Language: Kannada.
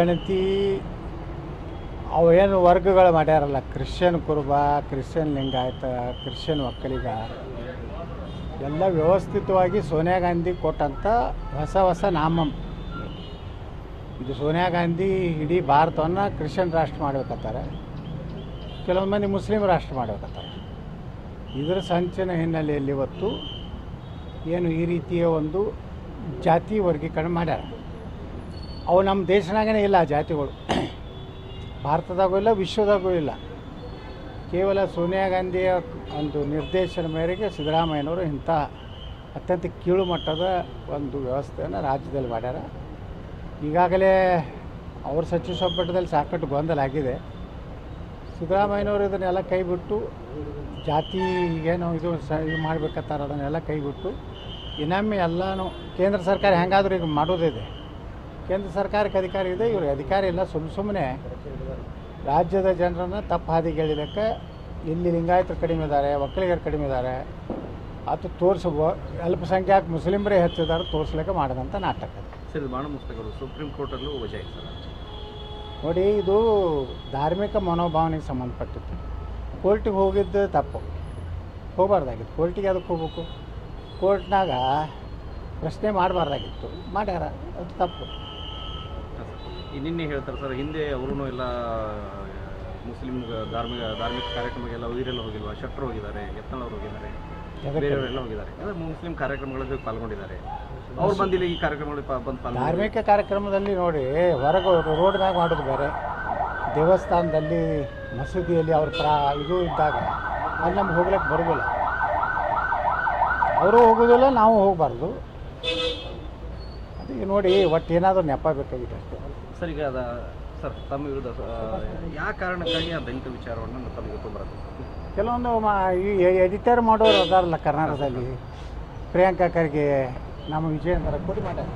ಗಣತಿ ಅವೇನು ವರ್ಗಗಳು ಮಾಡ್ಯಾರಲ್ಲ Christian Kuruba, Christian Lingayat, Christian Vokkaliga. ಎಲ್ಲ ವ್ಯವಸ್ಥಿತವಾಗಿ ಸೋನಿಯಾ ಗಾಂಧಿ ಕೊಟ್ಟಂಥ ಹೊಸ ಹೊಸ ನಾಮಮ್. ಇದು ಸೋನಿಯಾ ಗಾಂಧಿ ಇಡೀ ಭಾರತವನ್ನು ಕ್ರಿಶ್ಚಿಯನ್ ರಾಷ್ಟ್ರ ಮಾಡ್ಬೇಕತ್ತಾರೆ ಕೆಲವೊಂದು ಮಂದಿ ಮುಸ್ಲಿಂ ರಾಷ್ಟ್ರ ಮಾಡ್ಬೇಕತ್ತಾರೆ ಇದರ ಸಂಚಿನ ಹಿನ್ನೆಲೆಯಲ್ಲಿ ಇವತ್ತು ಏನು ಈ ರೀತಿಯ ಒಂದು ಜಾತಿ ವರ್ಗೀಕರಣ ಮಾಡ್ಯಾರ. ಅವು ನಮ್ಮ ದೇಶನಾಗೇ ಇಲ್ಲ ಆ ಜಾತಿಗಳು. ಭಾರತದಾಗೂ ಇಲ್ಲ, ವಿಶ್ವದಾಗೂ ಇಲ್ಲ. ಕೇವಲ ಸೋನಿಯಾ ಗಾಂಧಿಯ ಒಂದು ನಿರ್ದೇಶನ ಮೇರೆಗೆ ಸಿದ್ದರಾಮಯ್ಯನವರು ಇಂಥ ಅತ್ಯಂತ ಕೀಳು ಮಟ್ಟದ ಒಂದು ವ್ಯವಸ್ಥೆಯನ್ನು ರಾಜ್ಯದಲ್ಲಿ ಮಾಡ್ಯಾರ. ಈಗಾಗಲೇ ಅವ್ರ ಸಚಿವ ಸಂಪುಟದಲ್ಲಿ ಸಾಕಷ್ಟು ಗೊಂದಲ ಆಗಿದೆ. ಸಿದ್ದರಾಮಯ್ಯನವರು ಇದನ್ನೆಲ್ಲ ಕೈಬಿಟ್ಟು ಜಾತಿ ಏನು ಇದು ಸ, ಇದು ಮಾಡ್ಬೇಕಂತಾರೆ ಅದನ್ನೆಲ್ಲ ಕೈಬಿಟ್ಟು ಇನ್ನೊಮ್ಮೆ ಎಲ್ಲನೂ ಕೇಂದ್ರ ಸರ್ಕಾರ ಹೆಂಗಾದರೂ ಈಗ ಮಾಡೋದಿದೆ ಕೇಂದ್ರ ಸರ್ಕಾರಕ್ಕೆ ಅಧಿಕಾರ ಇದೆ. ಇವರು ಅಧಿಕಾರ ಇಲ್ಲ. ಸುಮ್ಮ ಸುಮ್ಮನೆ ರಾಜ್ಯದ ಜನರನ್ನು ತಪ್ಪು ಹಾದಿಗೆ ಎಳಿಲಿಕ್ಕೆ ಇಲ್ಲಿ ಲಿಂಗಾಯತರು ಕಡಿಮೆ ಇದ್ದಾರೆ ಒಕ್ಕಲಿಗರು ಕಡಿಮೆ ಇದ್ದಾರೆ. ಅದು ತೋರಿಸುವ ಅಲ್ಪಸಂಖ್ಯಾತ ಮುಸ್ಲಿಮರೇ ಹೆಚ್ಚಿದ್ದಾರೆ ತೋರಿಸ್ಲಿಕ್ಕೆ ಮಾಡಿದಂಥ ನಾಟಕ. ಸರ್ ಬಾಣ ಸುಪ್ರೀಂ ಕೋರ್ಟಲ್ಲೂ ವಜಾ ನೋಡಿ ಇದು ಧಾರ್ಮಿಕ ಮನೋಭಾವನೆಗೆ ಸಂಬಂಧಪಟ್ಟಿತ್ತು. ಕೋರ್ಟಿಗೆ ಹೋಗಿದ್ದು ತಪ್ಪು. ಹೋಗಬಾರ್ದಾಗಿತ್ತು. ಕೋರ್ಟಿಗೆ ಅದಕ್ಕೆ ಹೋಗ್ಬೇಕು. ಕೋರ್ಟ್ನಾಗ ಪ್ರಶ್ನೆ ಮಾಡಬಾರ್ದಾಗಿತ್ತು. ಮಾಡ್ಯಾರ. ಅದು ತಪ್ಪು. ನಿನ್ನೆ ಹೇಳ್ತಾರೆ ಸರ್ ಹಿಂದೆ ಅವರು ಎಲ್ಲ ಮುಸ್ಲಿಂ ಧಾರ್ಮಿಕ ಧಾರ್ಮಿಕ ಕಾರ್ಯಕ್ರಮಕ್ಕೆಲ್ಲ ವೀರೆಲ್ಲ ಹೋಗಿಲ್ವಾ? ಶಟ್ರು ಹೋಗಿದ್ದಾರೆ ಎತ್ತನವ್ರು ಹೋಗಿದ್ದಾರೆ? ಬೇರೆಯವರೆಲ್ಲ ಹೋಗಿದ್ದಾರೆ. ಅಂದರೆ ಮುಸ್ಲಿಂ ಕಾರ್ಯಕ್ರಮಗಳಲ್ಲಿ ಪಾಲ್ಗೊಂಡಿದ್ದಾರೆ. ಅವ್ರು ಬಂದಿಲ್ಲ ಈ ಕಾರ್ಯಕ್ರಮಗಳಿಗೆ ಬಂದು ಪಾಲ್ ಧಾರ್ಮಿಕ ಕಾರ್ಯಕ್ರಮದಲ್ಲಿ ನೋಡಿ ಹೊರಗೆ ರೋಡ್ನಾಗ ಮಾಡೋದು ಬೇರೆ. ದೇವಸ್ಥಾನದಲ್ಲಿ ಮಸೀದಿಯಲ್ಲಿ ಅವ್ರ ಪ್ರಾ ಇದು ಇದ್ದಾಗ ಅಲ್ಲಿ ನಮ್ಗೆ ಹೋಗ್ಲಿಕ್ಕೆ ಬರೋದಿಲ್ಲ. ಅವರು ಹೋಗೋದಿಲ್ಲ ನಾವು ಹೋಗಬಾರ್ದು. ಅದಕ್ಕೆ ನೋಡಿ ಒಟ್ಟು ಏನಾದರೂ ನೆಪ ಬೇಕಾಗಿತ್ತು ಅಷ್ಟೇ. ಸರ್ ಈಗ ಅದ ಸರ್ ತಮ್ಮ ವಿರುದ್ಧ ಯಾವ ಕಾರಣಕ್ಕಾಗಿ ಆ ದಲಿತ ವಿಚಾರವನ್ನು ತಮಗೆ ತುಂಬ ಕೆಲವೊಂದು ಮಾ ಈ ಎಡಿಟರ್ ಮಾಡೋರು ಅದಾರಲ್ಲ ಕರ್ನಾಟಕದಲ್ಲಿ. ಪ್ರಿಯಾಂಕಾ ಖರ್ಗೆ ನಮ್ಮ ವಿಜಯೇಂದ್ರ ಕೊಡಿ ಮಾಡ್ಯಾರ